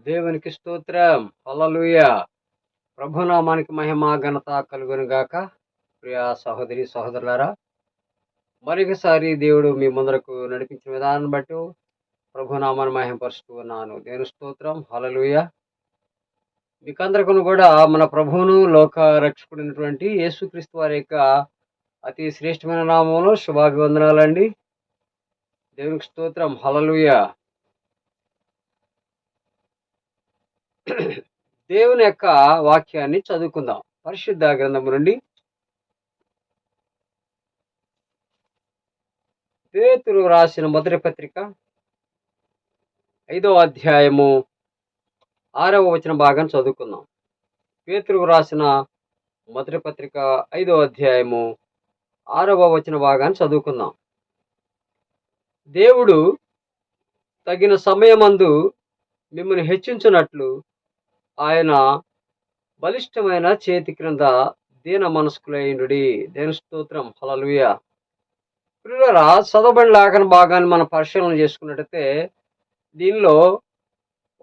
దేవునికి స్తోత్రం. అలలుయ ప్రభునామానికి మహిమ ఘనత కలుగును గాక ప్రియా సహోదరి సహోదరులారా మరొకసారి దేవుడు మీ ముందరకు నడిపించిన విధానం బట్టి ప్రభునామాన్ని మహిమపరుస్తూ ఉన్నాను. దేవుని స్తోత్రం. హలలుయ మీకందరికను కూడా మన ప్రభువును లోక రక్షకుడినటువంటి యేసుక్రీస్తు వారి యొక్క అతి శ్రేష్టమైన నామంలో శుభాభివందనాలండి. దేవునికి స్తోత్రం. హలలుయ దేవుని యొక్క వాక్యాన్ని చదువుకుందాం. పరిశుద్ధ గ్రంథం నుండి పేతురు రాసిన మొదటి పత్రిక ఐదవ అధ్యాయము ఆరవ వచన భాగం చదువుకుందాం. పేతురు రాసిన మొదటి పత్రిక ఐదవ అధ్యాయము ఆరవ వచన భాగాన్ని చదువుకుందాం. దేవుడు తగిన సమయమందు మిమ్మల్ని హెచ్చించున్నట్లు ఆయన బలిష్టమైన చేతి క్రింద దీన మనస్కులైండు దేని స్తోత్రం. హలలుయ పిల్లరా చదవబడి లేఖన భాగాన్ని మనం పరిశీలన చేసుకున్నట్టయితే దీనిలో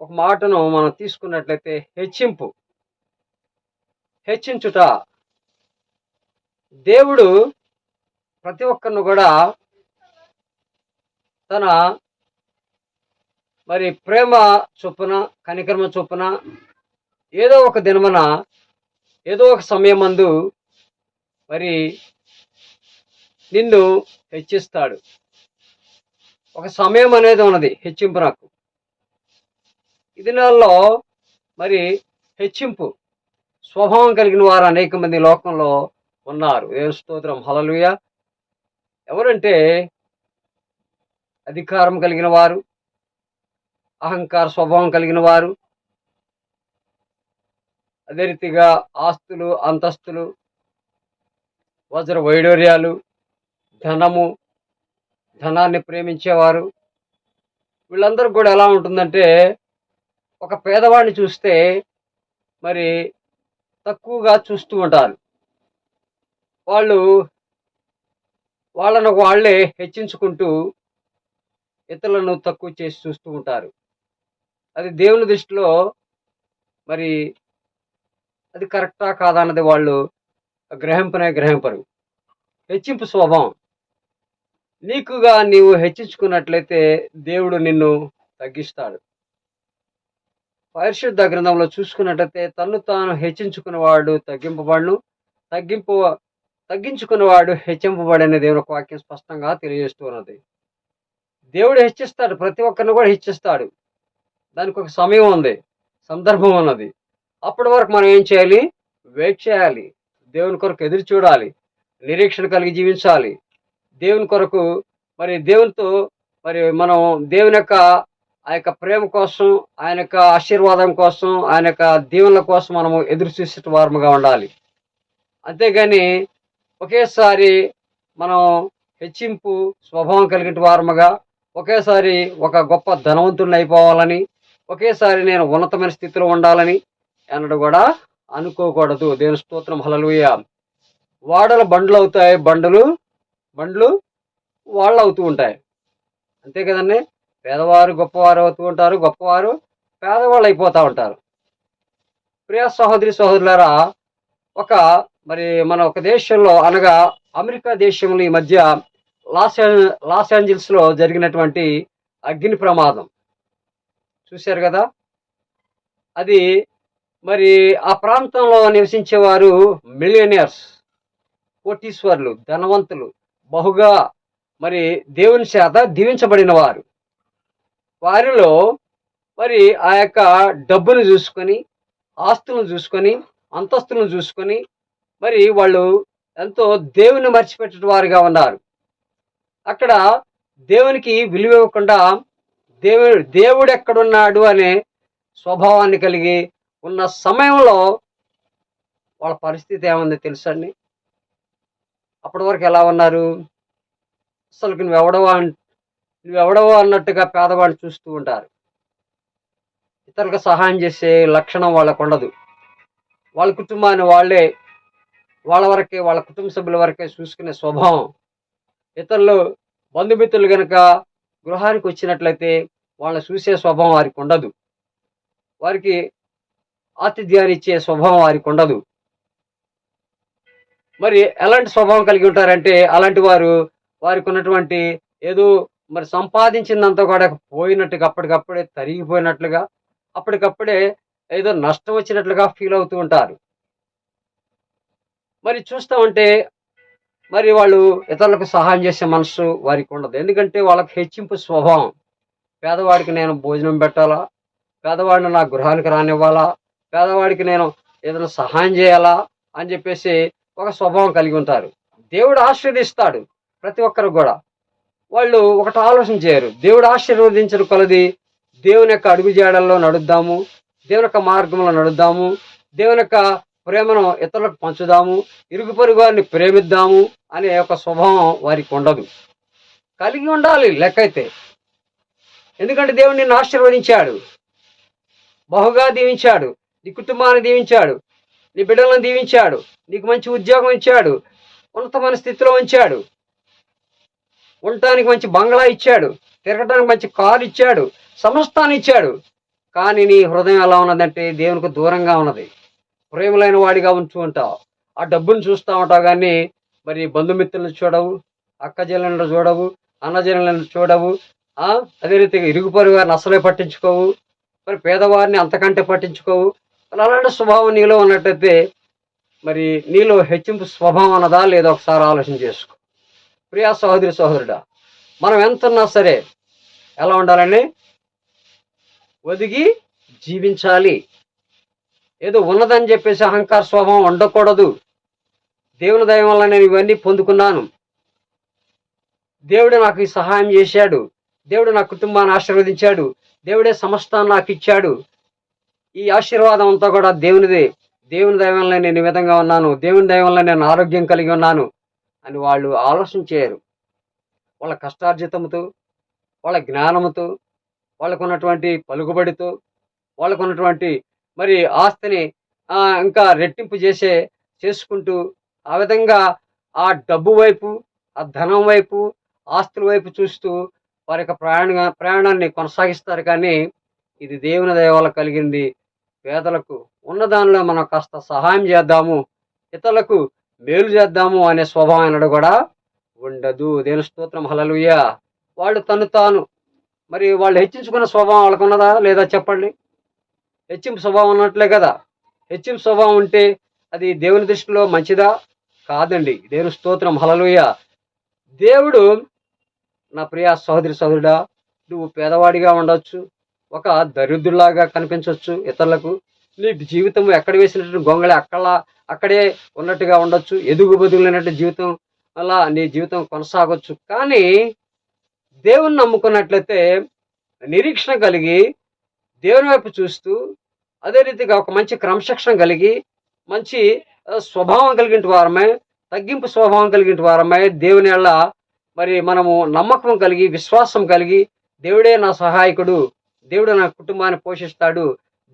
ఒక మాటను మనం తీసుకున్నట్లయితే హెచ్చింపు. హెచ్చించుట. దేవుడు ప్రతి ఒక్కరిని కూడా తన మరి ప్రేమ చొప్పున కనికర్మ చొప్పున ఏదో ఒక దినమన ఏదో ఒక సమయమందు మరి నిన్ను హెచ్చిస్తాడు. ఒక సమయం అనేది ఉన్నది హెచ్చింపు నాకు. ఈ దినాల్లో మరి హెచ్చింపు స్వభావం కలిగిన వారు అనేక మంది లోకంలో ఉన్నారు. ఏం స్తోత్రం. హలలుయ ఎవరంటే అధికారం కలిగిన వారు అహంకార స్వభావం కలిగిన వారు అదే రీతిగా ఆస్తులు అంతస్తులు వజ్ర వైడూర్యాలు ధనము ధనాన్ని ప్రేమించేవారు. వీళ్ళందరూ కూడా ఎలా ఉంటుందంటే ఒక పేదవాడిని చూస్తే మరి తక్కువగా చూస్తూ ఉంటారు. వాళ్ళు వాళ్ళను వాళ్ళే హెచ్చించుకుంటూ ఇతరులను తక్కువ చేసి చూస్తూ ఉంటారు. అది దేవుని దృష్టిలో మరి అది కరెక్టా కాదా అన్నది వాళ్ళు గ్రహింపనే గ్రహింపరు. హెచ్చింపు స్వభావం. నీకుగా నీవు హెచ్చించుకున్నట్లయితే దేవుడు నిన్ను తగ్గిస్తాడు. పరిశుద్ధ గ్రంథంలో చూసుకున్నట్లయితే తను తాను హెచ్చించుకున్నవాడు తగ్గింపబడును. తగ్గింపు తగ్గించుకున్నవాడు హెచ్చింపబడనే దేవుని ఒక వాక్యం స్పష్టంగా తెలియజేస్తున్నది దేవుడు హెచ్చిస్తాడు ప్రతి ఒక్కరిని కూడా హెచ్చిస్తాడు. దానికి ఒక సమయం ఉంది సందర్భం ఉన్నది. అప్పటి వరకు మనం ఏం చేయాలి? వెయిట్ చేయాలి. దేవుని కొరకు ఎదురు చూడాలి. నిరీక్షణ కలిగి జీవించాలి. దేవుని కొరకు మరి దేవునితో మరి మనం దేవుని యొక్క ఆ యొక్క ప్రేమ కోసం ఆయన యొక్క ఆశీర్వాదం కోసం ఆయన యొక్క దీవెనల కోసం మనము ఎదురు చూసే వారముగా ఉండాలి. అంతేగాని ఒకేసారి మనం హెచ్చింపు స్వభావం కలిగిన వారముగా ఒకేసారి ఒక గొప్ప ధనవంతుడిని అయిపోవాలని ఒకేసారి నేను ఉన్నతమైన స్థితిలో ఉండాలని అన్నట్టు కూడా అనుకోకూడదు. దేవుని స్తోత్రం. హలలుయ వాడల బండ్లు అవుతాయి బండ్లు బండ్లు వాళ్ళు అవుతూ ఉంటాయి. అంతే కదండి? పేదవారు గొప్పవారు అవుతూ ఉంటారు. గొప్పవారు పేదవాళ్ళు అయిపోతూ ఉంటారు. ప్రియ సహోదరి సహోదరులారా ఒక మరి మన ఒక దేశంలో అనగా అమెరికా దేశంలో ఈ మధ్య లాస్ లాస్ ఏంజల్స్లో జరిగినటువంటి అగ్ని ప్రమాదం. చూశారు కదా? అది మరి ఆ ప్రాంతంలో నివసించేవారు మిలియనియర్స్ కోటీశ్వర్లు ధనవంతులు బహుగా మరి దేవుని చేత దీవించబడిన వారు వారిలో మరి ఆ యొక్క డబ్బును చూసుకొని ఆస్తులను చూసుకొని అంతస్తులను చూసుకొని మరి వాళ్ళు ఎంతో దేవుని మర్చిపెట్టిన వారుగా ఉన్నారు. అక్కడ దేవునికి విలువ ఇవ్వకుండా దేవుడు దేవుడు ఎక్కడున్నాడు అనే స్వభావాన్ని కలిగి ఉన్న సమయంలో వాళ్ళ పరిస్థితి ఏముంది తెలుసండి? అప్పటి వరకు ఎలా ఉన్నారు? అసలు నువ్వెవడవా అన్- నువ్వెవడవో అన్నట్టుగా పేదవాడిని చూస్తూ ఉంటారు. ఇతరులకు సహాయం చేసే లక్షణం వాళ్ళకు ఉండదు. వాళ్ళ కుటుంబాన్ని వాళ్ళే వాళ్ళ వరకే వాళ్ళ కుటుంబ సభ్యుల వరకే చూసుకునే స్వభావం. ఇతరులు బంధుమిత్రులు కనుక గృహానికి వచ్చినట్లయితే వాళ్ళని చూసే స్వభావం వారికి ఉండదు. వారికి ఆతిథ్యాన్ని ఇచ్చే స్వభావం వారికి ఉండదు. మరి ఎలాంటి స్వభావం కలిగి ఉంటారంటే అలాంటి వారు వారికి ఉన్నటువంటి ఏదో మరి సంపాదించిందంతా కూడా పోయినట్టుగా అప్పటికప్పుడే తరిగిపోయినట్లుగా అప్పటికప్పుడే ఏదో నష్టం వచ్చినట్లుగా ఫీల్ అవుతూ ఉంటారు. మరి చూస్తామంటే మరి వాళ్ళు ఇతరులకు సహాయం చేసే మనసు వారికి ఉండదు. ఎందుకంటే వాళ్ళకి హెచ్చింపు స్వభావం. పేదవాడికి నేను భోజనం పెట్టాలా? పేదవాడిని నా గృహానికి రానివ్వాలా? పేదవాడికి నేను ఏదైనా సహాయం చేయాలా అని చెప్పేసి ఒక స్వభావం కలిగి ఉంటారు. దేవుడు ఆశీర్దిస్తాడు ప్రతి ఒక్కరు కూడా. వాళ్ళు ఒకటి ఆలోచన చేయరు. దేవుడు ఆశీర్వదించిన కొలది దేవుని యొక్క అడుగు జాడల్లో నడుద్దాము దేవుని యొక్క మార్గంలో నడుద్దాము దేవుని యొక్క ప్రేమను ఇతరులకు పంచుదాము ఇరుగు పొరుగు వారిని ప్రేమిద్దాము అనే ఒక స్వభావం వారికి ఉండదు. కలిగి ఉండాలి లెక్కైతే. అయితే ఎందుకంటే దేవుడు నిన్ను ఆశీర్వదించాడు. బహుగా దీవించాడు. నీ కుటుంబాన్ని దీవించాడు. నీ బిడ్డలను దీవించాడు. నీకు మంచి ఉద్యోగం ఇచ్చాడు. ఉన్నతమైన స్థితిలో ఉంచాడు. ఉండటానికి మంచి బంగ్లా ఇచ్చాడు. తిరగడానికి మంచి కారు ఇచ్చాడు. సమస్తాన్ని ఇచ్చాడు. కానీ నీ హృదయం ఎలా ఉన్నదంటే దేవునికి దూరంగా ఉన్నది. ప్రేమలైన వాడిగా ఉంటూ ఉంటావు. ఆ డబ్బును చూస్తూ ఉంటావు కానీ మరి బంధుమిత్రులను చూడవు. అక్క చూడవు. అన్నజనులను చూడవు. అదే రీతిగా ఇరుగు పొరుగు వారిని అసలే పట్టించుకోవు. మరి పేదవారిని అంతకంటే పట్టించుకోవు. అలాంటి స్వభావం నీలో ఉన్నట్టయితే మరి నీలో హెచ్చింపు స్వభావం అన్నదా లేదా ఒకసారి ఆలోచన చేసుకో. ప్రియా సహోదరి సహోదరుడా మనం ఎంత ఉన్నా సరే ఎలా ఉండాలని ఒదిగి జీవించాలి. ఏదో ఉన్నదని చెప్పేసి అహంకార స్వభావం ఉండకూడదు. దేవుని దయ వల్ల నేను ఇవన్నీ పొందుకున్నాను. దేవుడు నాకు ఈ సహాయం చేశాడు. దేవుడు నా కుటుంబాన్ని ఆశీర్వదించాడు. దేవుడే సమస్తాన్ని నాకు ఇచ్చాడు. ఈ ఆశీర్వాదం అంతా కూడా దేవునిదే దేవుని దైవంలో నేను ఈ విధంగా ఉన్నాను దేవుని దైవంలో నేను ఆరోగ్యం కలిగి ఉన్నాను అని వాళ్ళు ఆలోచన చేయరు. వాళ్ళ కష్టార్జితంతో వాళ్ళ జ్ఞానముతో వాళ్ళకున్నటువంటి పలుకుబడితో వాళ్ళకున్నటువంటి మరి ఆస్తిని ఇంకా రెట్టింపు చేసే చేసుకుంటూ ఆ విధంగా ఆ డబ్బు వైపు ఆ ధనం వైపు ఆస్తుల వైపు చూస్తూ వారి యొక్క ప్రయాణ ప్రయాణాన్ని కొనసాగిస్తారు కానీ ఇది దేవుని దయ వల్ల కలిగింది పేదలకు ఉన్నదానిలో మనం కాస్త సహాయం చేద్దాము ఇతరులకు మేలు చేద్దాము అనే స్వభావం అన్నది కూడా ఉండదు. దేని స్తోత్రం హలలుయ వాళ్ళు తను తాను. మరి వాళ్ళు హెచ్చించుకున్న స్వభావం వాళ్ళకు ఉన్నదా లేదా చెప్పండి? హెచ్చింపు స్వభావం ఉన్నట్లే కదా. హెచ్చింపు స్వభావం ఉంటే అది దేవుని దృష్టిలో మంచిదా? కాదండి. దేవుని స్తోత్రం హలలుయ దేవుడు నా ప్రియ సహోదరి సహోదరుడా నువ్వు పేదవాడిగా ఉండొచ్చు. ఒక దరిద్రులాగా కనిపించవచ్చు ఇతరులకు. నీ జీవితం ఎక్కడ వేసినటువంటి గొంగళి అక్కడ అక్కడే ఉన్నట్టుగా ఉండొచ్చు. ఎదుగు బదుగులైనట్టు జీవితం అలా నీ జీవితం కొనసాగొచ్చు. కానీ దేవుని నమ్ముకున్నట్లయితే నిరీక్షణ కలిగి దేవుని వైపు చూస్తూ అదే రీతిగా ఒక మంచి క్రమశిక్షణ కలిగి మంచి స్వభావం కలిగిన వారమే తగ్గింపు స్వభావం కలిగిన వారమే దేవుని వల్ల మరి మనము నమ్మకం కలిగి విశ్వాసం కలిగి దేవుడే నా సహాయకుడు. దేవుడు నా కుటుంబాన్ని పోషిస్తాడు.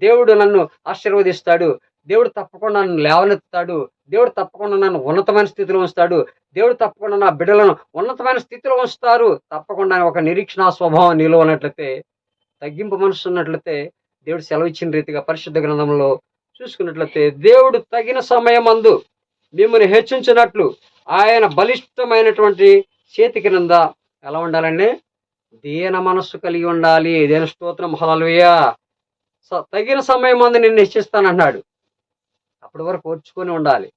దేవుడు నన్ను ఆశీర్వదిస్తాడు. దేవుడు తప్పకుండా నన్ను లేవనెత్తుతాడు. దేవుడు తప్పకుండా నన్ను ఉన్నతమైన స్థితిలో ఉంచుతాడు. దేవుడు తప్పకుండా నా బిడ్డలను ఉన్నతమైన స్థితిలో ఉంచుతారు. తప్పకుండా ఒక నిరీక్షణ స్వభావం నీలో ఉన్నట్లయితే తగ్గింపు మనసు ఉన్నట్లయితే దేవుడు సెలవు ఇచ్చిన రీతిగా పరిశుద్ధ గ్రంథంలో చూసుకున్నట్లయితే దేవుడు తగిన సమయం అందు మిమ్మల్ని హెచ్చించినట్లు ఆయన బలిష్టమైనటువంటి చేతి క్రింద ఎలా ఉండాలండి? దీన మనస్సు కలిగి ఉండాలి. దేని స్తోత్రం? హలలుయ తగిన సమయం అందు నేను నిశ్చిస్తానన్నాడు అప్పటి వరకు ఓర్చుకొని ఉండాలి.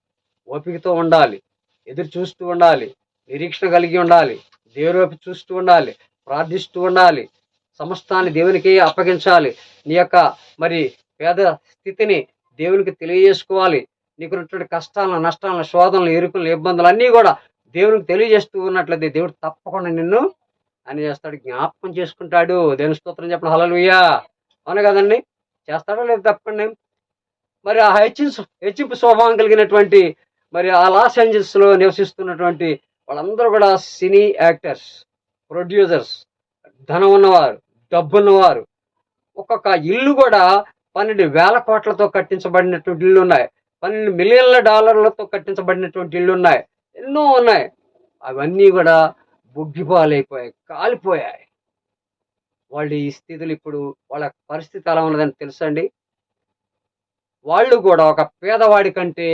ఓపికతో ఉండాలి. ఎదురు చూస్తూ ఉండాలి. నిరీక్షణ కలిగి ఉండాలి. దేవుని వైపు చూస్తూ ఉండాలి. ప్రార్థిస్తూ ఉండాలి. సమస్తాన్ని దేవునికి అప్పగించాలి. నీ యొక్క మరి పేద స్థితిని దేవునికి తెలియజేసుకోవాలి. నీకున్నటువంటి కష్టాలను నష్టాలను శోధనలు ఇరుకులను ఇబ్బందులు అన్నీ కూడా దేవునికి తెలియజేస్తూ ఉన్నట్లయితే దేవుడు తప్పకుండా నిన్ను అని చేస్తాడు జ్ఞాపకం చేసుకుంటాడు. దేని స్తోత్రం చెప్పడం. హలలుయ్యా అవును కదండి? చేస్తాడో లేదు తప్పండి. మరి ఆ హెచ్చింపు హెచ్చింపు స్వభావం కలిగినటువంటి మరి ఆ లాస్ ఏంజల్స్లో నివసిస్తున్నటువంటి వాళ్ళందరూ కూడా సినీ యాక్టర్స్ ప్రొడ్యూసర్స్ ధనం ఉన్నవారు డబ్బు ఉన్నవారు. ఒక్కొక్క ఇల్లు కూడా పన్నెండు వేల కోట్లతో కట్టించబడినటువంటి ఇల్లు ఉన్నాయి. పన్నెండు మిలియన్ల డాలర్లతో కట్టించబడినటువంటి ఇల్లు ఉన్నాయి. ఎన్నో ఉన్నాయి. అవన్నీ కూడా బుగ్గిపాలైపోయాయి కాలిపోయాయి. వాళ్ళు ఈ స్థితిలో ఇప్పుడు వాళ్ళ పరిస్థితి ఎలా ఉన్నదని తెలుసండి వాళ్ళు కూడా ఒక పేదవాడి కంటే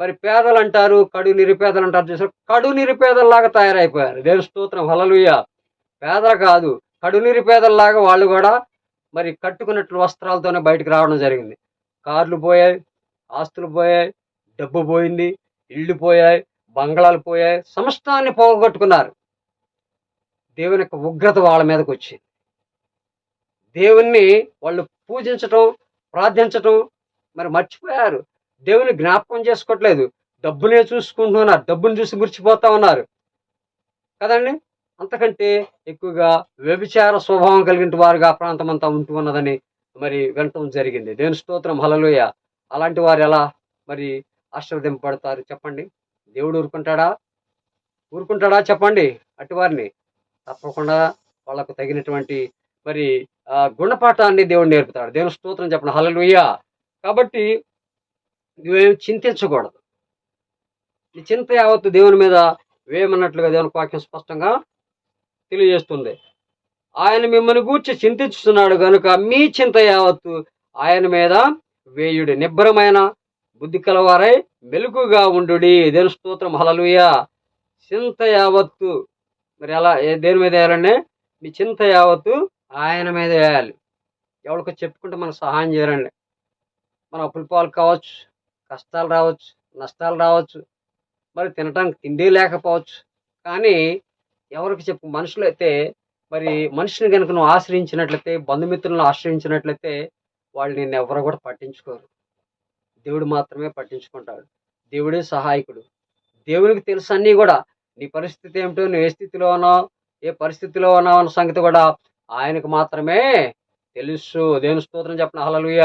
మరి పేదలు అంటారు కడు నిరుపేదలు అంటారు చూసారు? కడు నిరుపేదల్లాగా తయారైపోయారు. దేవుని స్తోత్రం. హలలుయ పేదలు కాదు కడు నిరుపేదల్లాగా వాళ్ళు కూడా మరి కట్టుకున్నట్లు వస్త్రాలతోనే బయటకు రావడం జరిగింది. కార్లు పోయాయి ఆస్తులు పోయాయి డబ్బు పోయింది ఇళ్ళు పోయాయి బంగ్లాలు పోయాయి సమస్తాన్ని పోగొట్టుకున్నారు. దేవుని యొక్క ఉగ్రత వాళ్ళ మీదకి వచ్చింది. దేవుణ్ణి వాళ్ళు పూజించటం ప్రార్థించటం మరి మర్చిపోయారు. దేవుని జ్ఞాపకం చేసుకోవట్లేదు. డబ్బునే చూసుకుంటున్నారు డబ్బుని చూసి మురిచిపోతా ఉన్నారు. కదండి? అంతకంటే ఎక్కువగా వ్యభిచార స్వభావం కలిగిన వారుగా ఆ ప్రాంతం అంతా ఉంటూ ఉన్నదని మరి వినటం జరిగింది. దేవుని స్తోత్రం హలలోయ అలాంటి వారు ఎలా మరి ఆశీర్వదింపబడతారు చెప్పండి? దేవుడు ఊరుకుంటాడా? ఊరుకుంటాడా చెప్పండి అటు వారిని? తప్పకుండా వాళ్ళకు తగినటువంటి మరి ఆ గుణపాఠాన్ని దేవుడు నేర్పుతాడు. దేవుని స్తోత్రం చెప్పిన హలలుయ్యా కాబట్టి నువ్వేం చింతించకూడదు. నీ చింత యావత్తు దేవుని మీద వేయమన్నట్లుగా దేవుని వాక్యం స్పష్టంగా తెలియజేస్తుంది. ఆయన మిమ్మల్ని గూర్చి చింతించుతున్నాడు కనుక మీ చింత యావత్తు ఆయన మీద వేయుడి. నిబ్బరమైన బుద్ధి కలవారై మెలుగుగా ఉండు దేవుని స్తోత్రం. హలలుయ చింత యావత్తు మరి ఎలా ఏ- దేని మీద వేయాలండి మీ చింత యావత్తు ఆయన మీద వేయాలి. ఎవరికో చెప్పుకుంటే మనం సహాయం చేయాలండి మన అప్పుల పాలు కావచ్చు కష్టాలు రావచ్చు నష్టాలు రావచ్చు మరి తినటానికి తిండి లేకపోవచ్చు. కానీ ఎవరికి చెప్పు మనుషులైతే మరి మనిషిని కనుక నువ్వు ఆశ్రయించినట్లయితే బంధుమిత్రులను ఆశ్రయించినట్లయితే వాళ్ళు నిన్ను ఎవరు కూడా పట్టించుకోరు. దేవుడు మాత్రమే పట్టించుకుంటాడు. దేవుడే సహాయకుడు. దేవునికి తెలుసు అన్నీ కూడా. నీ పరిస్థితి ఏమిటో నువ్వు ఏ స్థితిలో ఉన్నావు ఏ పరిస్థితిలో ఉన్నావు అన్న సంగతి కూడా ఆయనకు మాత్రమే తెలుసు. దేవుని స్తోత్రం చెప్పిన హలలుయ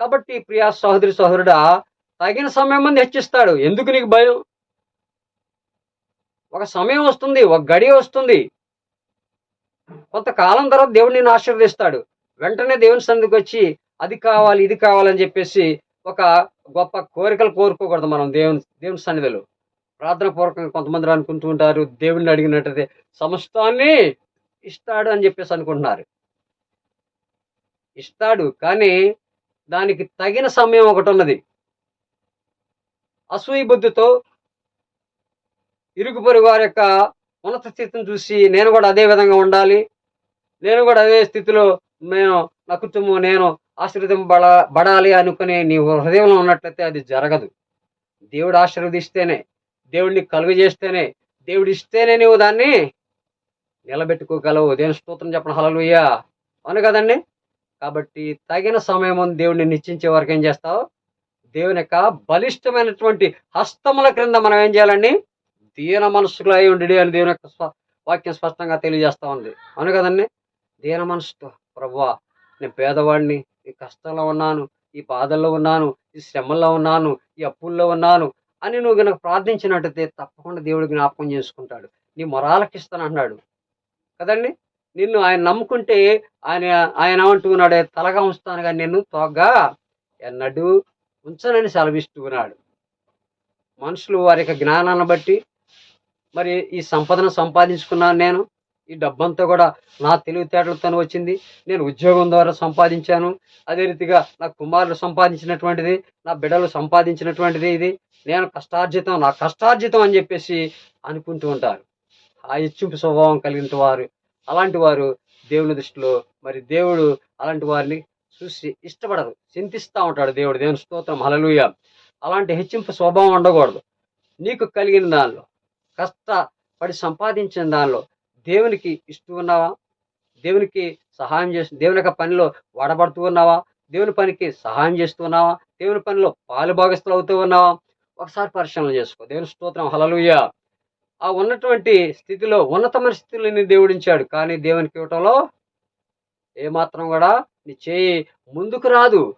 కాబట్టి ప్రియా సహోదరి సహోదరుడా తగిన సమయం మంది హెచ్చిస్తాడు. ఎందుకు నీకు భయం? ఒక సమయం వస్తుంది ఒక గడియ వస్తుంది. కొంతకాలం తర్వాత దేవుడు ఆశీర్వదిస్తాడు. వెంటనే దేవుని సందికి వచ్చి అది కావాలి ఇది కావాలని చెప్పేసి ఒక గొప్ప కోరికలు కోరుకోకూడదు మనం దేవుని దేవుని సన్నిధిలో. ప్రార్థన పూర్వకంగా కొంతమంది అనుకుంటూ ఉంటారు దేవుడిని అడిగినట్టయితే సమస్తాన్ని ఇస్తాడు అని చెప్పేసి అనుకుంటున్నారు. ఇస్తాడు కానీ దానికి తగిన సమయం ఒకటి ఉన్నది. అసూయ బుద్ధితో ఇరుగు పొరుగు వారి యొక్క ఉన్నత స్థితిని చూసి నేను కూడా అదే విధంగా ఉండాలి. నేను కూడా అదే స్థితిలో నేను నా కుటుంబం నేను ఆశీర్వదింపబడ బడాలి అనుకునే నీ హృదయంలో ఉన్నట్లయితే అది జరగదు. దేవుడు ఆశీర్వదిస్తేనే దేవుడిని కలుగు చేస్తేనే దేవుడు ఇస్తేనే నువ్వు దాన్ని నిలబెట్టుకోగలవు. దేవుని స్తోత్రం చెప్పడం హలలుయ్యా అవును కదండి? కాబట్టి తగిన సమయం దేవుడిని నిశ్చయించే వరకు ఏం చేస్తావు? దేవుని యొక్క బలిష్టమైనటువంటి హస్తముల క్రింద మనం ఏం చేయాలండి? దీన మనసులో అయి ఉండి అని దేవుని యొక్క వాక్యం స్పష్టంగా తెలియజేస్తా ఉంది. అవును కదండి? దీన మనసుతో ప్రభువా నేను పేదవాడిని ఈ కష్టంలో ఉన్నాను ఈ బాధల్లో ఉన్నాను ఈ శ్రమల్లో ఉన్నాను ఈ అప్పుల్లో ఉన్నాను అని నువ్వు కనుక ప్రార్థించినట్టయితే తప్పకుండా దేవుడు జ్ఞాపకం చేసుకుంటాడు. నీ మొరాలకిస్తాను అన్నాడు కదండి? నిన్ను ఆయన నమ్ముకుంటే ఆయన ఆయన ఏమంటున్నాడు తలగా ఉంచుతాను కానీ నిన్ను తోగ్గా ఎన్నడూ ఉంచనని సెలవిస్తూ ఉన్నాడు మనుషులు వారి యొక్క జ్ఞానాన్ని బట్టి మరి ఈ సంపదను సంపాదించుకున్నాను నేను ఈ డబ్బంతా కూడా నా తెలివితేటలతో వచ్చింది. నేను ఉద్యోగం ద్వారా సంపాదించాను. అదే రీతిగా నా కుమారులు సంపాదించినటువంటిది నా బిడ్డలు సంపాదించినటువంటిది ఇది. నేను కష్టార్జితం నా కష్టార్జితం అని చెప్పేసి అనుకుంటూ ఉంటారు. ఆ ఇచ్చింపు స్వభావం కలిగిన వారు అలాంటి వారు దేవుని దృష్టిలో మరి దేవుడు అలాంటి వారిని చూసి ఇష్టపడరు చింతిస్తూ ఉంటాడు దేవుడు. దేవుని స్తోత్రం హలలుయ అలాంటి హెచ్చింపు స్వభావం ఉండకూడదు. నీకు కలిగిన దానిలో కష్టపడి సంపాదించిన దానిలో దేవునికి ఇస్తూ ఉన్నావా? దేవునికి సహాయం చేస్తు దేవుని యొక్క పనిలో వాడబడుతూ ఉన్నావా? దేవుని పనికి సహాయం చేస్తూ ఉన్నావా? దేవుని పనిలో పాలు భాగస్తులు అవుతూ ఉన్నావా? ఒకసారి పరిశీలన చేసుకో. దేవుని స్తోత్రం. హలలుయ ఆ ఉన్నటువంటి స్థితిలో ఉన్నతమైన స్థితిలో దేవుడించాడు కానీ దేవునికి ఇవ్వటంలో ఏమాత్రం కూడా నీ చేయి ముందుకు రాదు.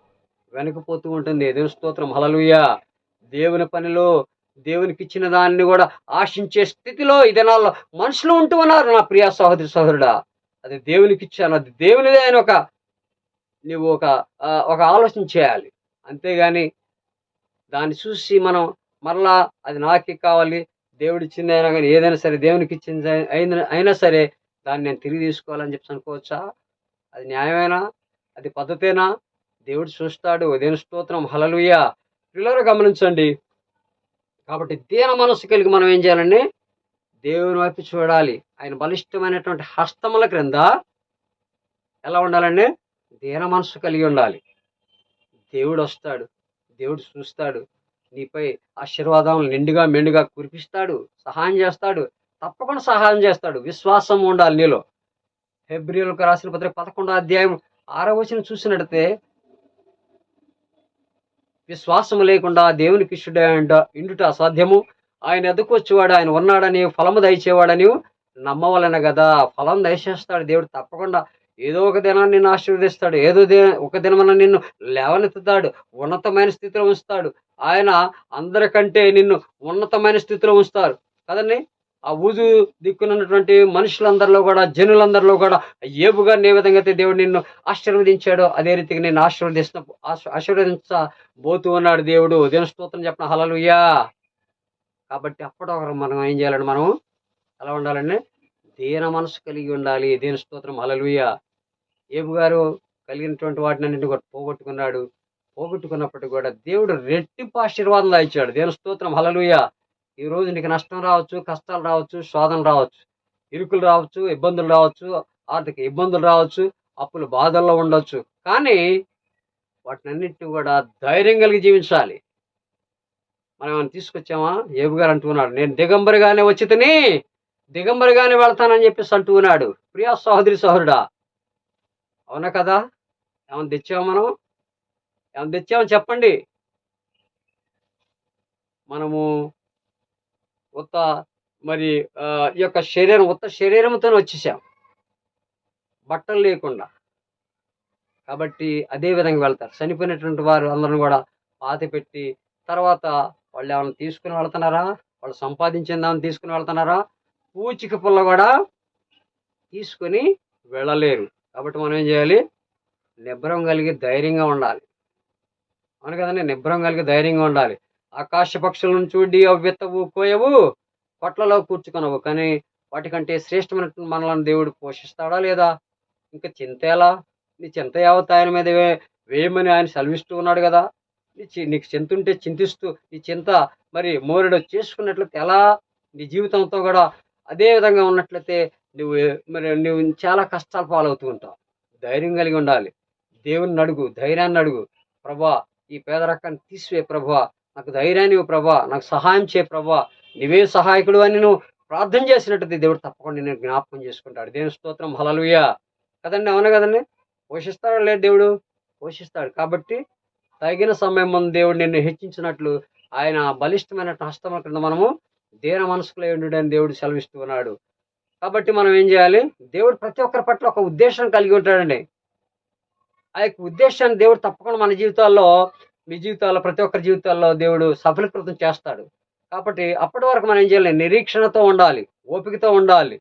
వెనకపోతూ ఉంటుంది. దేవుని స్తోత్రం. హలలుయ దేవుని పనిలో దేవునికి ఇచ్చిన దాన్ని కూడా ఆశించే స్థితిలో ఈ దినాల్లో మనుషులు ఉంటూ ఉన్నారు నా ప్రియ సహోదరి సహోదరుడా. అది దేవునికి ఇచ్చాను అది దేవునిదే అని ఒక నువ్వు ఒక ఒక ఆలోచన చేయాలి. అంతేగాని దాన్ని చూసి మనం మరలా అది నాకే కావాలి దేవుడు ఇచ్చింది అయినా కానీ ఏదైనా సరే దేవునికి ఇచ్చింది అయినా అయినా సరే దాన్ని నేను తిరిగి తీసుకోవాలని చెప్పి అనుకోవచ్చా? అది న్యాయమేనా? అది పద్ధతేనా? దేవుడు చూస్తాడు. ఉదయం స్తోత్రం. హలలుయ పిల్లలు గమనించండి. కాబట్టి దీన మనసు కలిగి మనం ఏం చేయాలండి దేవుని వైపు చూడాలి. ఆయన బలిష్టమైనటువంటి హస్తముల క్రింద ఎలా ఉండాలండి దీన మనసు కలిగి ఉండాలి. దేవుడు వస్తాడు దేవుడు చూస్తాడు నీపై ఆశీర్వాదం నిండుగా మెండుగా కురిపిస్తాడు సహాయం చేస్తాడు తప్పకుండా సహాయం చేస్తాడు. విశ్వాసం ఉండాలి నీలో. ఫిబ్రిలకు రాసిన పత్రిక పదకొండో అధ్యాయం ఆరో వచనం చూసినట్టే విశ్వాసం లేకుండా దేవుని ఇష్టుడే అంట ఇండుట అసాధ్యము. ఆయన ఎదుకు వచ్చేవాడు ఆయన ఉన్నాడని ఫలము దయచేవాడని నమ్మవలన కదా ఫలం దయచేస్తాడు దేవుడు తప్పకుండా. ఏదో ఒక దినాన్ని నిన్ను ఆశీర్వదిస్తాడు ఏదో దే ఒక దినమన నిన్ను లేవనెత్తుతాడు ఉన్నతమైన స్థితిలో ఉంచుతాడు. ఆయన అందరికంటే నిన్ను ఉన్నతమైన స్థితిలో ఉంచుతారు. కదండి? ఆ ఊజు దిక్కునటువంటి మనుషులందరిలో కూడా జనులందరిలో కూడా ఏపుగా ఏ విధంగా అయితే దేవుడు నిన్ను ఆశీర్వదించాడో అదే రీతిగా నేను ఆశీర్వదిస్తున్న ఆశ- ఆశీర్వదించబోతూ ఉన్నాడు దేవుడు. దేని స్తోత్రం చెప్పిన హలలుయ్యా కాబట్టి అప్పటి ఒకరు మనం ఏం చేయాలండి మనం? ఎలా ఉండాలండి? దీన మనసు కలిగి ఉండాలి. దేని స్తోత్రం అలలుయ ఏబు గారు కలిగినటువంటి వాటిని అన్నింటిని కూడా పోగొట్టుకున్నాడు. పోగొట్టుకున్నప్పటికీ కూడా దేవుడు రెట్టింపు ఆశీర్వాదం ఇచ్చాడు దేని స్తోత్రం హలలుయా ఈ రోజు నీకు నష్టం రావచ్చు కష్టాలు రావచ్చు శోధన రావచ్చు ఇరుకులు రావచ్చు ఇబ్బందులు రావచ్చు ఆర్థిక ఇబ్బందులు రావచ్చు అప్పులు బాధల్లో ఉండొచ్చు. కానీ వాటిని అన్నింటినీ కూడా ధైర్యం కలిగి జీవించాలి. మనం ఏమైనా తీసుకొచ్చామా? ఏబు గారు అంటున్నాడు నేను దిగంబరిగానే వచ్చితని దిగంబరిగానే వెళ్తానని చెప్పేసి అంటున్నాడు. ప్రియా సహోదరి సహోదరుడా అవునా కదా? ఏమైనా తెచ్చాము మనం? ఏమైనా తెచ్చామని చెప్పండి. మనము ఉత్త మరి ఈ యొక్క శరీరం ఉత్త శరీరంతో వచ్చేసాం. బట్టలు లేకుండా. కాబట్టి అదే విధంగా వెళ్తారు. చనిపోయినటువంటి వారు అందరిని కూడా పాతి పెట్టి తర్వాత వాళ్ళు ఏమైనా తీసుకుని వెళ్తున్నారా? వాళ్ళు సంపాదించిందామని తీసుకుని వెళ్తున్నారా? పూచిక పుల్ల కూడా తీసుకొని వెళ్ళలేరు. కాబట్టి మనం ఏం చేయాలి? నిబ్రం కలిగి ధైర్యంగా ఉండాలి. అవును కదండి నిబ్రం కలిగి ధైర్యంగా ఉండాలి. ఆకాశ పక్షులను చూడి అవి విత్తవు కోయవు కొట్లలో కూర్చుకొనవు. కానీ వాటికంటే శ్రేష్టమైన మనలను దేవుడు పోషిస్తాడా లేదా? ఇంకా చింత ఎలా? నీ చింత యావత్ ఆయన మీద వేయమని ఆయన సెలవిస్తూ ఉన్నాడు కదా. నీ చి- నీకు చింత ఉంటే చింతిస్తూ నీ చింత మరి మోరెడు చేసుకున్నట్లయితే ఎలా? నీ జీవితంతో కూడా అదే విధంగా ఉన్నట్లయితే నువ్వు మరి నువ్వు చాలా కష్టాలు పాలవుతూ ఉంటావు. ధైర్యం కలిగి ఉండాలి. దేవుని అడుగు ధైర్యాన్ని అడుగు. ప్రభా ఈ పేదరకాన్ని తీసివే ప్రభా. నాకు ధైర్యాన్ని ప్రభా. నాకు సహాయం చే ప్రభా. నువ్వే సహాయకుడు అని నువ్వు ప్రార్థన చేసినట్టు దేవుడు తప్పకుండా నేను జ్ఞాపకం చేసుకుంటాడు. దేవుని స్తోత్రం. హలలుయ కదండి? అవును కదండి? పోషిస్తాడా? లేదు దేవుడు? పోషిస్తాడు. కాబట్టి తగిన సమయం ముందు దేవుడు నిన్ను హెచ్చించినట్లు ఆయన బలిష్టమైన హస్తముల క్రింద మనము దీన మనసుకులో ఉండుడని దేవుడు సెలవిస్తూ ఉన్నాడు. కాబట్టి మనం ఏం చేయాలి? దేవుడు ప్రతి ఒక్కరి పట్ల ఒక ఉద్దేశం కలిగి ఉంటాడండి. ఆ యొక్క ఉద్దేశాన్ని దేవుడు తప్పకుండా మన జీవితాల్లో మీ జీవితాల్లో ప్రతి ఒక్కరి జీవితాల్లో దేవుడు సఫలీకృతం చేస్తాడు. కాబట్టి అప్పటి వరకు మనం ఏం చేయాలి? నిరీక్షణతో ఉండాలి ఓపికతో ఉండాలి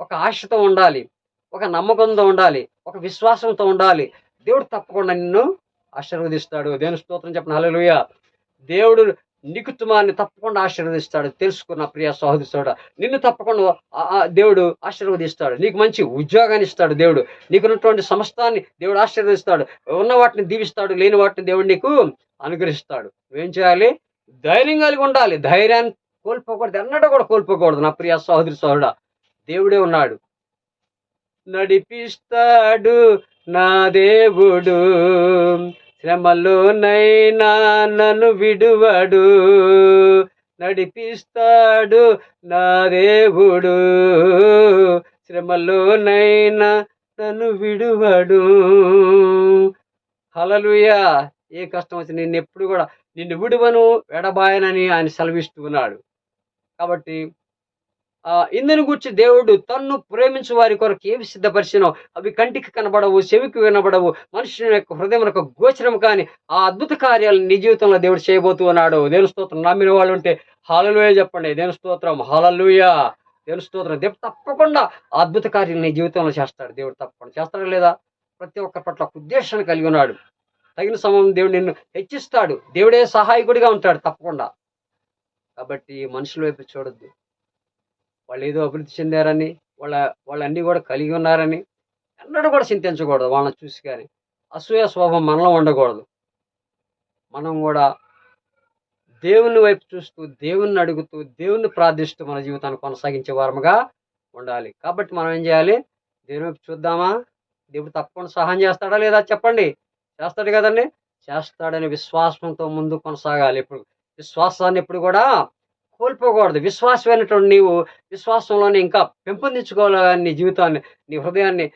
ఒక ఆశతో ఉండాలి ఒక నమ్మకంతో ఉండాలి ఒక విశ్వాసంతో ఉండాలి. దేవుడు తప్పకుండా నిన్ను ఆశీర్వదిస్తాడు. దేవుని స్తోత్రం చెప్పిన హలలుయ దేవుడు నికుతుమాన్ని తప్పకుండా ఆశీర్వదిస్తాడు తెలుసుకున్న ప్రియ సహోదరుడు నిన్ను తప్పకుండా ఆ- దేవుడు ఆశీర్వదిస్తాడు. నీకు మంచి ఉద్యోగాన్ని ఇస్తాడు దేవుడు. నీకున్నటువంటి సమస్తాన్ని దేవుడు ఆశీర్వదిస్తాడు. ఉన్న వాటిని దీవిస్తాడు లేని వాటిని దేవుడు నీకు అనుగ్రహిస్తాడు. ఏం చేయాలి? ధైర్యం కలిగి ఉండాలి. ధైర్యాన్ని కోల్పోకూడదు. ఎన్నడూ కూడా కోల్పోకూడదు నా ప్రియ సహోదరి సహోదరుడా దేవుడే ఉన్నాడు. నడిపిస్తాడు నా దేవుడు. శ్రమలోనైనా నన్ను విడువడు నడిపిస్తాడు నా దేవుడు. శ్రమలోనైనా నన్ను విడువడు. హలలుయా ఏ కష్టం వచ్చి నిన్ను ఎప్పుడు కూడా నిన్ను విడువను ఎడబాయనని ఆయన సెలవిస్తూ ఉన్నాడు. కాబట్టి ఇందుని గురించి దేవుడు తన్ను ప్రేమించు వారి కొరకు ఏవి సిద్ధపరిచినో అవి కంటికి కనబడవు చెవికి వినబడవు మనుషుని యొక్క హృదయం గోచరం కానీ ఆ అద్భుత కార్యాలు నీ జీవితంలో దేవుడు చేయబోతూ ఉన్నాడు. దేవుని స్తోత్రం నమ్మిన వాళ్ళు ఉంటే హాలలుయ చెప్పండి. దేవుని స్తోత్రం హాలలుయా. దేవుని స్తోత్రం. దేవుడు తప్పకుండా అద్భుత కార్యాలు నీ జీవితంలో చేస్తాడు. దేవుడు తప్పకుండా చేస్తాడు లేదా? ప్రతి ఒక్క పట్ల ఒక ఉద్దేశాన్ని కలిగి ఉన్నాడు. తగిన సమయం దేవుడు నిన్ను హెచ్చిస్తాడు. దేవుడే సహాయకుడిగా ఉంటాడు తప్పకుండా. కాబట్టి మనుషుల వైపు చూడొద్దు. వాళ్ళు ఏదో అభివృద్ధి చెందారని వాళ్ళ వాళ్ళన్నీ కూడా కలిగి ఉన్నారని ఎన్నడూ కూడా చింతించకూడదు వాళ్ళని చూసి కానీ. అసూయ స్వభావం మనలో ఉండకూడదు. మనం కూడా దేవుని వైపు చూస్తూ దేవుణ్ణి అడుగుతూ దేవుణ్ణి ప్రార్థిస్తూ మన జీవితాన్ని కొనసాగించే వారముగా ఉండాలి. కాబట్టి మనం ఏం చేయాలి? దేవుని వైపు చూద్దామా? దేవుడు తప్పకుండా సహాయం చేస్తాడా లేదా చెప్పండి? చేస్తాడు కదండి. చేస్తాడని విశ్వాసంతో ముందు కొనసాగాలి ఇప్పుడు విశ్వాసాన్ని ఎప్పుడు కూడా కోల్పోకూడదు. విశ్వాసమైనటువంటి నీవు విశ్వాసంలోనే ఇంకా పెంపొందించుకోవాలి నీ జీవితాన్ని నీ హృదయాన్ని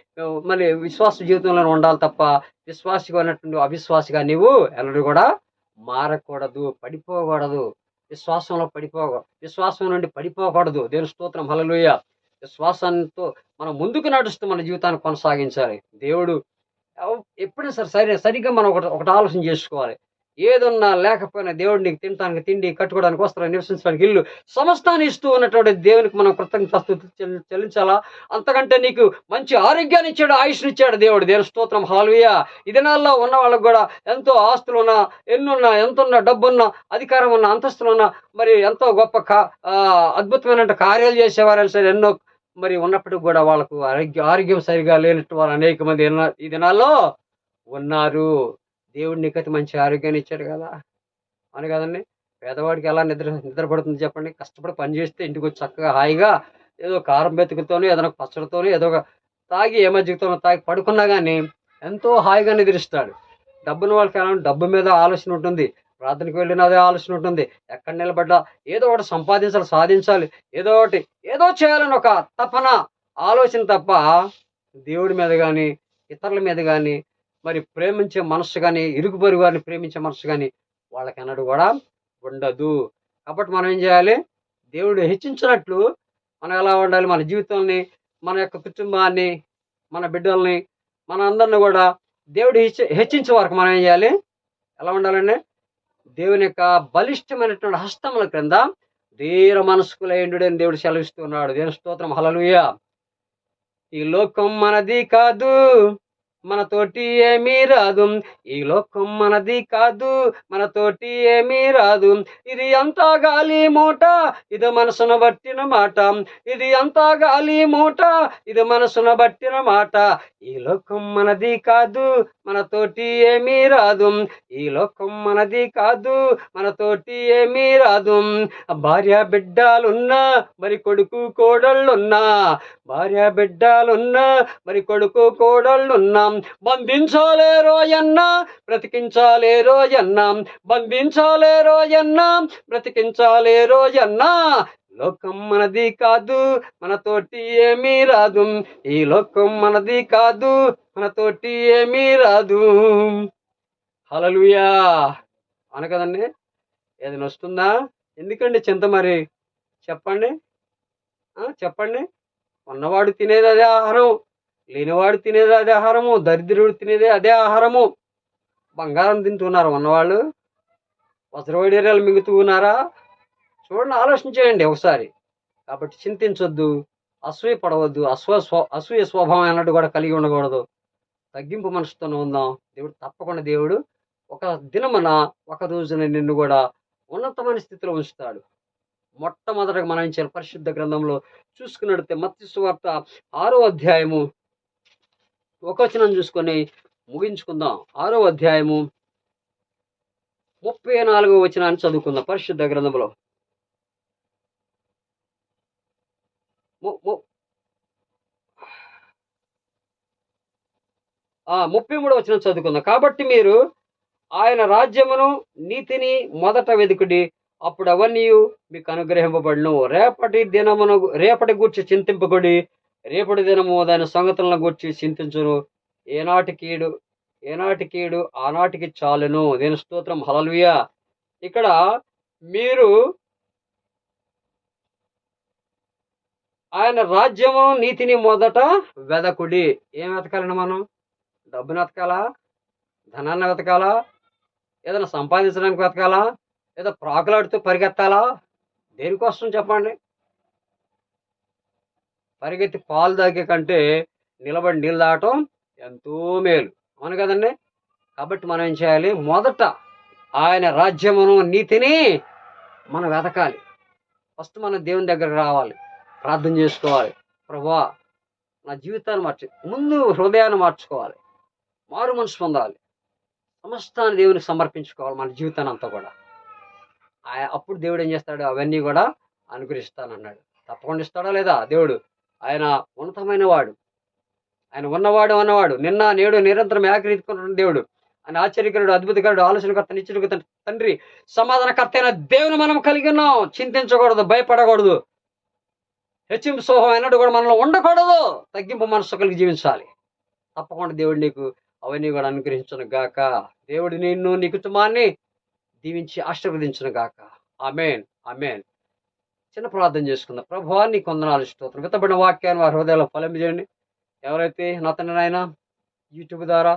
మరి విశ్వాస జీవితంలో ఉండాలి తప్ప విశ్వాసిగా ఉన్నటువంటి అవిశ్వాసిగా నీవు ఎన్నడూ కూడా మారకూడదు పడిపోకూడదు. విశ్వాసంలో పడిపోకూడదు విశ్వాసం నుండి పడిపోకూడదు. దేవుని స్తోత్రం. హల్లెలూయా. విశ్వాసంతో మనం ముందుకు నడుస్తూ మన జీవితాన్ని కొనసాగించాలి. దేవుడు ఎప్పుడైనా సరే సరే సరిగ్గా మనం ఒకటి ఒకటి ఆలోచన చేసుకోవాలి. ఏదున్నా లేకపోయినా దేవుడు నీకు తినడానికి తిండి కట్టుకోవడానికి వస్త్రం నివసించడానికి ఇల్లు. సమస్తాన్ని ఇస్తూ ఉన్నటువంటి దేవునికి మనం కృతజ్ఞత చెల్లించాలా? అంతకంటే నీకు మంచి ఆరోగ్యాన్ని ఇచ్చాడు ఆయుష్నిచ్చాడు దేవుడు. దేవుని స్తోత్రం హాలుయ. ఈ దినాల్లో ఉన్న వాళ్ళకు కూడా ఎంతో ఆస్తులు ఉన్నా ఎన్నున్నా ఎంతున్నా డబ్బున్నా అధికారం ఉన్న అంతస్తులు ఉన్నా మరి ఎంతో గొప్ప కా అద్భుతమైన కార్యాలు చేసేవారైనా సరే ఎన్నో మరి ఉన్నప్పటికి కూడా వాళ్ళకు ఆరోగ్య ఆరోగ్యం సరిగా లేనట్టు వాళ్ళు అనేక మంది ఈ దినాల్లో ఉన్నారు. దేవుడు నీకైతే మంచి ఆరోగ్యాన్ని ఇచ్చాడు కదా. అవును కదండి? పేదవాడికి ఎలా నిద్ర నిద్రపడుతుంది చెప్పండి? కష్టపడి పని చేస్తే ఇంటికి వచ్చి చక్కగా హాయిగా ఏదో కారం బెతుకుతోనో ఏదైనా పచ్చడితోనో ఏదో ఒక తాగి ఏ మజ్జిగతోనో తాగి పడుకున్నా కానీ ఎంతో హాయిగా నిద్రిస్తాడు. డబ్బుని వాళ్ళకి ఎలా డబ్బు మీద ఆలోచన ఉంటుంది. ప్రార్థనకు వెళ్ళిన అదే ఆలోచన ఉంటుంది. ఎక్కడ నిలబడ్డా ఏదో ఒకటి సంపాదించాలి సాధించాలి ఏదో ఒకటి ఏదో చేయాలని ఒక తపన ఆలోచన తప్ప దేవుడి మీద కానీ ఇతరుల మీద కానీ మరి ప్రేమించే మనస్సు కానీ ఇరుగు పొరుగు వారిని ప్రేమించే మనస్సు కానీ వాళ్ళకి అన్నడు కూడా ఉండదు. కాబట్టి మనం ఏం చేయాలి? దేవుడు హెచ్చించినట్లు మనం ఎలా ఉండాలి? మన జీవితాన్ని మన యొక్క కుటుంబాన్ని మన బిడ్డల్ని మన అందరిని కూడా దేవుడు హెచ్చి హెచ్చించే వరకు మనం ఏం చేయాలి? ఎలా ఉండాలండి? దేవుని యొక్క బలిష్టమైనటువంటి హస్తముల క్రింద ధీర మనస్కులైండు అని దేవుడు సెలవిస్తున్నాడు దేవుని స్తోత్రం. హలలుయ ఈ లోకం మనది కాదు. మనతోటి ఏమీ రాదు. ఈ లోకం మనది కాదు మనతోటి ఏమీ రాదు. ఇది అంతా గాలి మూట ఇది మనసును బట్టిన మాట. ఇది అంతా గాలి మూట ఇది మనసును బట్టిన మాట. ఈ లోకం మనది కాదు మనతోటి ఏమీ రాదు. ఈ లోకం మనది కాదు మనతోటి ఏమీ రాదు. భార్య బిడ్డలున్నా మరి కొడుకు కోడళ్ళున్నా భార్య బిడ్డలున్నా మరి కొడుకు కోడళ్ళున్నాం బంధించాలే రోయన్నా బ్రతికించాలే రోయన్నా బంధించాలే రోయన్నా బ్రతికించాలే రోయన్నా. లోకం మనది కాదు మనతోటి ఏమీ రాదు. ఈ లోకం మనది కాదు మనతోటి ఏమీ రాదు. హలలుయా అన కదండి? ఏదైనా వస్తుందా? ఎందుకండి చింత మరి? చెప్పండి. చెప్పండి. ఉన్నవాడు తినేది అదే ఆహారం లేనివాడు తినేది అదే ఆహారము దరిద్రుడు తినేది అదే ఆహారము. బంగారం తింటున్నారు ఉన్నవాళ్ళు. వజ్రవైడేరాలు మిగుతూ ఉన్నారా? చూడండి ఆలోచించేయండి ఒకసారి. కాబట్టి చింతించొద్దు అసూయ పడవద్దు అసూయ స్వ అసూయ స్వభావం అన్నట్టు కూడా కలిగి ఉండకూడదు. తగ్గింపు మనసుతోనే ఉందాం. దేవుడు తప్పకుండా దేవుడు ఒక దినమన ఒక రోజున నిన్ను కూడా ఉన్నతమైన స్థితిలో ఉంచుతాడు. మొట్టమొదటగా మనం ఇచ్చిన పరిశుద్ధ గ్రంథంలో చూసుకున్నట్టే మత్స్య సువార్త ఆరో అధ్యాయము ఒక వచనం చూసుకొని ముగించుకుందాం. ఆరో అధ్యాయము ముప్పై నాలుగో వచనాన్ని చదువుకుందాం పరిశుద్ధ గ్రంథంలో. ఆ, ముప్పై మూడో వచనం చదువుకుందాం. కాబట్టి మీరు ఆయన రాజ్యమును నీతిని మొదట వెతుకుడి అప్పుడు అవన్నీ మీకు అనుగ్రహింపబడును. రేపటి దినమును రేపటి గూర్చి చింతింపకుడి రేపటి దినము దాని సంగతులను గూర్చి చింతించును. ఏనాటి కీడు ఏనాటి కీడు ఆనాటికి చాలును. దీని స్తోత్రం. హలలుయ ఇక్కడ మీరు ఆయన రాజ్యము నీతిని మొదట వెదకుడి. ఏం వెతకాలండి మనం? డబ్బుని వెతకాలా? ధనాన్ని వెతకాలా? ఏదైనా సంపాదించడానికి వెతకాలా? ఏదో ప్రాకులాడుతూ పరిగెత్తాలా? దేనికోసం చెప్పండి? పరిగెత్తి పాలు తాగే కంటే నిలబడి నీళ్ళు తాగటం ఎంతో మేలు. అవును కదండి? కాబట్టి మనం ఏం చేయాలి? మొదట ఆయన రాజ్యమును నీతిని మనం వెతకాలి. ఫస్ట్ మనం దేవుని దగ్గరకు రావాలి. ప్రార్థన చేసుకోవాలి. ప్రభా నా జీవితాన్ని మార్చి. ముందు హృదయాన్ని మార్చుకోవాలి. మారు మనసు పొందాలి. సమస్తాన్ని దేవునికి సమర్పించుకోవాలి మన జీవితాన్ని అంతా కూడా. అప్పుడు దేవుడు ఏం చేస్తాడు? అవన్నీ కూడా అనుగ్రహిస్తానన్నాడు. తప్పకుండా ఇస్తాడా లేదా దేవుడు? ఆయన ఉన్నతమైన వాడు ఆయన ఉన్నవాడు అన్నవాడు. నిన్న నేడు నిరంతరం ఏకరీతికున్న దేవుడు. ఆయన ఆశ్చర్యకరుడు అద్భుతకరుడు ఆలోచనకర్త నిత్యుడు తండ్రి సమాధానకర్త అయిన దేవుని మనం కలిగి ఉన్నాం. చింతించకూడదు భయపడకూడదు. హెచ్చింపు సోహం అన్నట్టు కూడా మనలో ఉండకూడదు. తగ్గింపు మనసు కలిగి జీవించాలి. తప్పకుండా దేవుడు నీకు అవన్నీ కూడా అనుగ్రహించను గాక. దేవుడు నిన్ను నీ కుటుంబాన్ని దీవించి ఆశీర్వదించను గాక. ఆమెన్. ఆమెన్. చిన్న ప్రార్థన చేసుకుందాం. ప్రభువా నీ కొందనాలు స్తోత్రం. విత్తబడిన వాక్యాన్ని వారి హృదయాల్లో ఫలం చేయండి. ఎవరైతే నా తండ్రి నాయన యూట్యూబ్ ద్వారా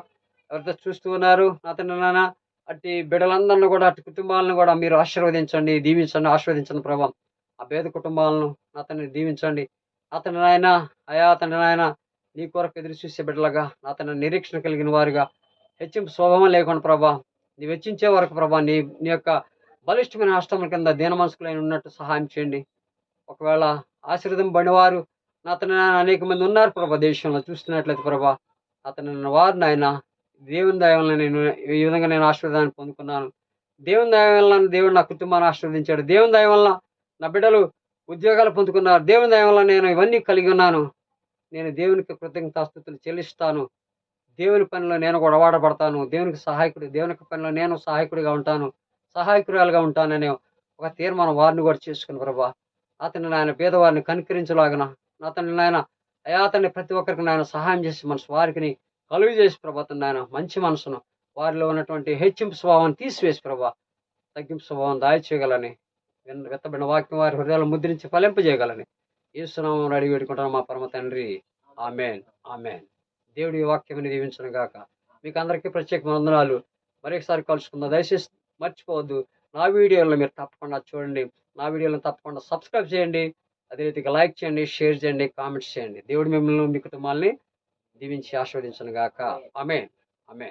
ఎవరైతే చూస్తూ ఉన్నారు నా తండ్రి నాయన అట్టి బిడ్డలందరినీ కూడా అటు కుటుంబాలను కూడా మీరు ఆశీర్వదించండి దీవించండి ఆశీర్వదించండి ప్రభావం ఆ పేద కుటుంబాలను నా తండ్రిని దీవించండి. నా తండ్రి నాయన అయా తండ్రి నాయన నీ కొరకు ఎదురు చూసే బిడ్డలుగా నా తండ్రి నిరీక్షణ కలిగిన వారుగా హెచ్చింపు స్వభావం లేకుండా ప్రభా నీ వెచ్చించే వరకు ప్రభా నీ నీ యొక్క బలిష్టమైన అష్టముల కింద దీన మనసుకులైన ఉన్నట్టు సహాయం చేయండి. ఒకవేళ ఆశీర్వదం పడినవారు నా అతను అనేక మంది ఉన్నారు ప్రభా దేశంలో చూస్తున్నట్లయితే ప్రభా అతను వారు నాయన దేవుని దయ వలన నేను ఈ విధంగా నేను ఆశీర్వాదాన్ని పొందుకున్నాను. దేవుని దయ వలన దేవుడు నా కుటుంబాన్ని ఆశీర్వదించాడు. దేవుని దయ వలన నా బిడ్డలు ఉద్యోగాలు పొందుకున్నారు. దేవుని దయ వలన నేను ఇవన్నీ కలిగి ఉన్నాను. నేను దేవునికి కృతజ్ఞతాస్థుతులు చెల్లిస్తాను. దేవుని పనిలో నేను కూడా వాడబడతాను. దేవునికి సహాయకుడు దేవుని పనిలో నేను సహాయకుడిగా ఉంటాను. సహాయకురాలుగా ఉంటాననే ఒక తీర్మానం వారిని కూడా చేసుకుని ప్రభా అతని నాయన పేదవారిని కనికరించలాగన అతని నాయన అయా అతన్ని ప్రతి ఒక్కరికి నాయన సహాయం చేసి మనసు వారికి కలుగు చేసి ప్రభా అతను నాయన మంచి మనసును వారిలో ఉన్నటువంటి హెచ్చింపు స్వభావాన్ని తీసివేసి ప్రభా తగ్గింపు స్వభావం దాయిచేయగలని వెత్తబడిన వాక్యం వారి హృదయాలు ముద్రించి ఫలింపజేయగలని. ఏసునామం అడిగి పెట్టుకుంటాను మా పరమ తండ్రి. ఆమెన్. ఆమెన్. దేవుడి వాక్యం దీవించను గాక. మీకు అందరికీ ప్రత్యేక వందనాలు. మరొకసారి కలుసుకుందాం. దయచేసి మర్చిపోవద్దు. నా వీడియోలను మీరు తప్పకుండా చూడండి. నా వీడియోలను తప్పకుండా సబ్స్క్రైబ్ చేయండి. అదే రీతిగా లైక్ చేయండి షేర్ చేయండి కామెంట్స్ చేయండి. దేవుడు మిమ్మల్ని మీ కుటుంబాన్ని దీవించి ఆస్వాదించను గాక. ఆమె ఆమె